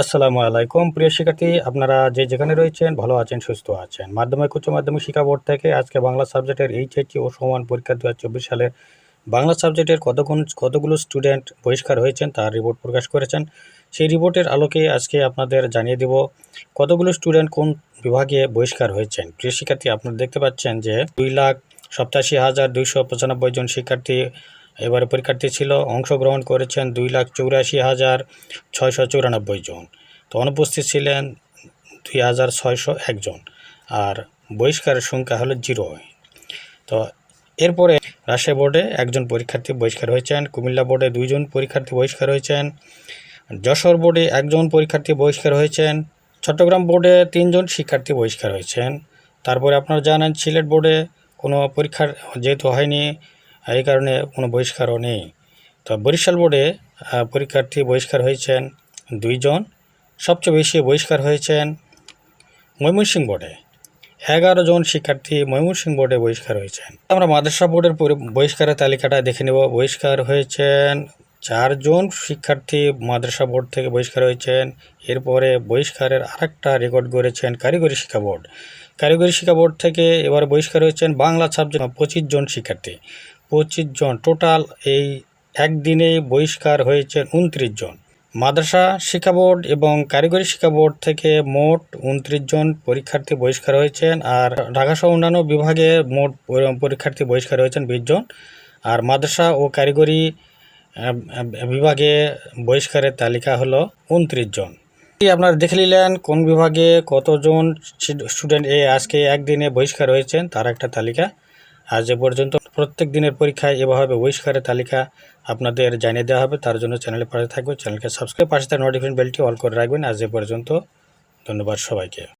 আসসালামু আলাইকুম। প্রিয় শিক্ষার্থী, আপনারা যে যেখানে রয়েছেন, ভালো আছেন, সুস্থ আছেন। মাধ্যমিক, উচ্চ মাধ্যমিক শিক্ষা বোর্ড থেকে আজকে বাংলা সাবজেক্টের এইচএসসি ও সমান পরীক্ষা দু হাজার চব্বিশ সালের বাংলা সাবজেক্টের কতক্ষণ কতগুলো স্টুডেন্ট বহিষ্কার হয়েছেন তার রিপোর্ট প্রকাশ করেছেন। সেই রিপোর্টের আলোকে আজকে আপনাদের জানিয়ে দেব কতগুলো স্টুডেন্ট কোন বিভাগে বহিষ্কার হয়েছেন। প্রিয় শিক্ষার্থী, আপনারা দেখতে পাচ্ছেন যে দুই লাখ সপ্তাশি হাজার দুইশো পঁচানব্বই জন শিক্ষার্থী এবারে পরীক্ষার্থী ছিল অংশগ্রহণ করেছেন দুই লাখ চৌরাশি হাজার ছয়শো চুরানব্বই জন। তো অনুপস্থিত ছিলেন দুই হাজার ছয়শো একজন আর বহিষ্কারের সংখ্যা হলো জিরো। তো এরপরে রাজশাহী বোর্ডে একজন পরীক্ষার্থী বহিষ্কার হয়েছেন, কুমিল্লা বোর্ডে দুইজন পরীক্ষার্থী বহিষ্কার হয়েছেন, যশোর বোর্ডে একজন পরীক্ষার্থী বহিষ্কার হয়েছেন, চট্টগ্রাম বোর্ডে তিনজন শিক্ষার্থী বহিষ্কার হয়েছেন। তারপরে আপনারা জানেন সিলেট বোর্ডে কোনো পরীক্ষার যেহেতু হয়নি এই কারণে কোনো বহিষ্কারও নেই। তো বরিশাল বোর্ডে পরীক্ষার্থী বহিষ্কার হয়েছেন দুইজন। সবচেয়ে বেশি বহিষ্কার হয়েছেন ময়মনসিংহ বোর্ডে। এগারো জন শিক্ষার্থী ময়মনসিংহ বোর্ডে বহিষ্কার হয়েছেন। আমরা মাদ্রাসা বোর্ডের বহিষ্কারের তালিকাটা দেখে নেব। বহিষ্কার হয়েছেন চারজন শিক্ষার্থী মাদ্রাসা বোর্ড থেকে বহিষ্কার হয়েছেন। এরপরে বহিষ্কারের আরেকটা রেকর্ড করেছেন কারিগরি শিক্ষা বোর্ড। কারিগরি শিক্ষা বোর্ড থেকে এবার বহিষ্কার হয়েছেন বাংলা সাবজেক্ট পঁচিশ জন শিক্ষার্থী। পঁচিশ জন। টোটাল এই একদিনেই বহিষ্কার হয়েছেন উনত্রিশ জন। মাদ্রাসা শিক্ষা বোর্ড এবং কারিগরি শিক্ষা বোর্ড থেকে মোট উনত্রিশ জন পরীক্ষার্থী বহিষ্কার হয়েছেন আর ঢাকা সহ অন্যান্য বিভাগে মোট পরীক্ষার্থী বহিষ্কার হয়েছেন বিশ জন। আর মাদ্রাসা ও কারিগরি বিভাগে বহিষ্কারের তালিকা হলো উনত্রিশ জন। আপনারা দেখে নিলেন কোন বিভাগে কতজন স্টুডেন্ট এই আজকে একদিনে বহিষ্কার হয়েছেন, তার একটা তালিকা। আজ এ পর্যন্ত প্রত্যেক দিনের পরীক্ষায় এভাবে বহিষ্কারের তালিকা। আপনাদের জানিয়ে দেওয়া হবে, তার জন্য চ্যানেলে পাশে থাকবে চ্যানেলকে সাবস্ক্রাইব, পাশে তার নোটিফিকেশন বেলটি অল করে রাখবেন। আজ এ পর্যন্ত, ধন্যবাদ সবাইকে।